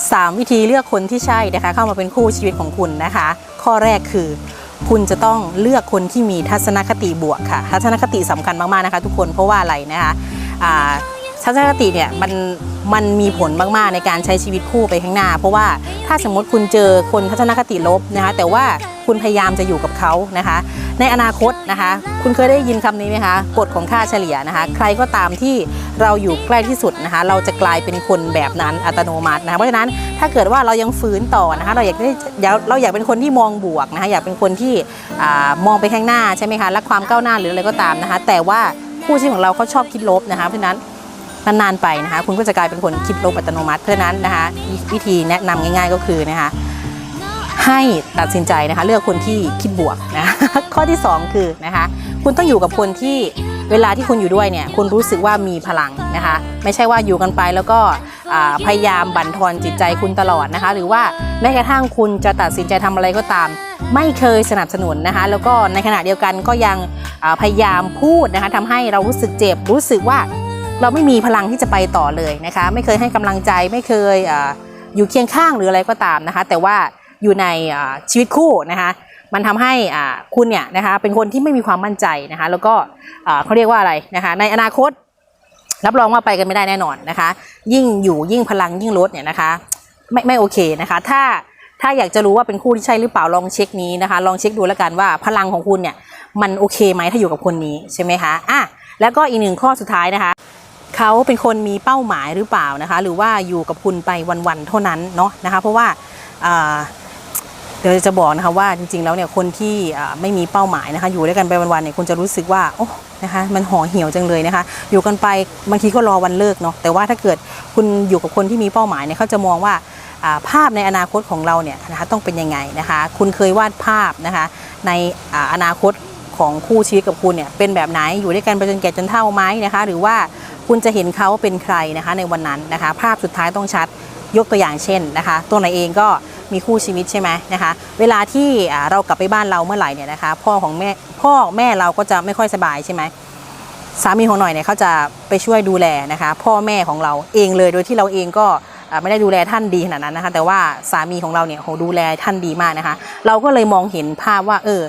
3 วิธีเลือกคนที่ใช่นะคะ เข้ามาเป็นคู่ชีวิตของคุณนะคะ ข้อแรกคือ คุณจะต้องเลือกคนที่มีทัศนคติบวกค่ะ ทัศนคติสำคัญมากๆนะคะ ทุกคนเพราะว่าอะไรนะคะอ่า ทัศนคติเนี่ยมันมันมีผลมากๆในการใช้ชีวิตคู่ไปข้างหน้า เพราะว่าถ้าสมมติคุณเจอคนทัศนคติลบนะคะแต่ว่าคุณพยายามจะอยู่กับเขานะคะ ในอนาคตนะคะ คุณเคยได้ยินคำนี้ไหมคะกฎของค่าเฉลี่ยนะคะ ใครก็ตามที่เราอยู่ใกล้ที่สุดนะคะ เราจะกลายเป็นคนแบบนั้นอัตโนมัตินะคะเพราะฉะนั้นถ้าเกิดว่าเรายังฝืนต่อนะคะเราอยากได้เราอยากเป็นคนที่มองบวกนะคะอยากเป็นคนที่อมองไปข้างหน้าใช่ไหมคะและความก้าวหน้าหรืออะไรก็ตามนะคะ แต่ว่าคู่ชีวิตของเราเขาชอบคิดลบนะคะเพราะฉะนั้น นานๆไปนะคะ คุณก็จะกลายเป็นคนคิดลบอัตโนมัติเพราะฉะนั้นนะคะ วิธีแนะนำง่าย ๆก็คือนะคะ ให้ตัดสินใจนะคะ เลือกคนที่คิดบวกนะข้อที่ 2 คือนะคะ คุณต้องอยู่กับคนที่เวลาที่คุณอยู่ด้วยเนี่ยคุณรู้สึกว่ามีพลังนะคะ ไม่ใช่ว่าอยู่กันไปแล้วก็พยายามบั่นทอนจิตใจคุณตลอดนะคะ หรือว่าแม้กระทั่งคุณจะตัดสินใจทำอะไรก็ตาม ไม่เคยสนับสนุนนะคะ แล้วก็ในขณะเดียวกันก็ยังพยายามพูดนะคะทำให้เรารู้สึกเจ็บรู้สึกว่า เราไม่มีพลังที่จะไปต่อเลยนะคะ ไม่เคยให้กำลังใจไม่เคยออยู่เคียงข้างหรืออะไรก็ตามนะคะ แต่ว่าอยู่ในชีวิตคู่นะคะ มันทำให้คุณเนี่ยนะคะเป็นคนที่ไม่มีความมั่นใจนะคะ แล้วก็เขาเรียกว่าอะไรนะคะ ในอนาคตรับรองว่าไปกันไม่ได้แน่นอนนะคะ ยิ่งอยู่ยิ่งพลังยิ่งลดเนี่ยนะคะ ไม่ไม่โอเคนะคะ ถ้าถ้าอยากจะรู้ว่าเป็นคู่ที่ใช่หรือเปล่าลองเช็คนี้นะคะ ลองเช็คดูแล้วกันว่าพลังของคุณเนี่ยมันโอเคไหมถ้าอยู่กับคนนี้ใช่ไหมคะอะแล้วก็อีกหนึ่งข้อสุดท้ายนะคะ เขาเป็นคนมีเป้าหมายหรือเปล่านะคะ หรือว่าอยู่กับคุณไปวันๆเท่านั้นเนาะนะคะ เพราะว่าเดี๋ยวจะบอกนะคะว่าจริงๆแล้วเนี่ยคนที่ไม่มีเป้าหมายนะคะ อยู่ด้วยกันไปวันๆเนี่ยคุณจะรู้สึกว่าโอ้นะคะมันห่อเหี่ยวจังเลยนะคะ อยู่กันไปบางทีก็รอวันเลิกเนาะแต่ว่าถ้าเกิดคุณอยู่กับคนที่มีเป้าหมายเนี่ยเขาจะมองว่าภาพในอนาคตของเราเนี่ยนะคะต้องเป็นยังไงนะคะ คุณเคยวาดภาพนะคะในอนาคต ของคู่ชีวิตกับคุณเนี่ยเป็นแบบไหนอยู่ด้วยกันไปจนแก่จนเฒ่าไหมนะคะ หรือว่าคุณจะเห็นเขาเป็นใครนะคะในวันนั้นนะคะ ภาพสุดท้ายต้องชัดยกตัวอย่างเช่นนะคะ ตัวไหนเองก็มีคู่ชีวิตใช่ไหมนะคะ เวลาที่เรากลับไปบ้านเราเมื่อไหร่เนี่ยนะคะ พ่อของแม่พ่อแม่เราก็จะไม่ค่อยสบายใช่ไหมสามีของหน่อยเนี่ยเขาจะไปช่วยดูแลนะคะ พ่อแม่ของเราเองเลยโดยที่เราเองก็ไม่ได้ดูแลท่านดีขนาดนั้นนะคะ แต่ว่าสามีของเราเนี่ยโหดูแลท่านดีมากนะคะ เราก็เลยมองเห็นภาพว่าเออ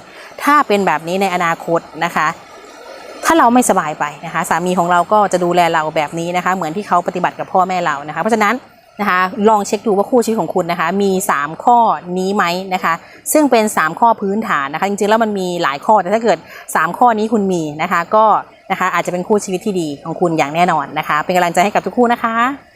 ถ้าเป็นแบบนี้ในอนาคตนะคะ ถ้าเราไม่สบายไปนะคะ สามีของเราก็จะดูแลเราแบบนี้นะคะ เหมือนที่เขาปฏิบัติกับพ่อแม่เรานะคะ เพราะฉะนั้นนะคะลองเช็คดูว่าคู่ชีวิตของคุณนะคะ มี 3 ข้อนี้ไหมนะคะ ซึ่งเป็น 3 ข้อพื้นฐานนะคะ จริงๆแล้วมันมีหลายข้อแต่ถ้าเกิด 3 ข้อนี้คุณมีนะคะ ก็นะคะอาจจะเป็นคู่ชีวิตที่ดีของคุณอย่างแน่นอนนะคะ เป็นกำลังใจให้กับทุกคู่นะคะ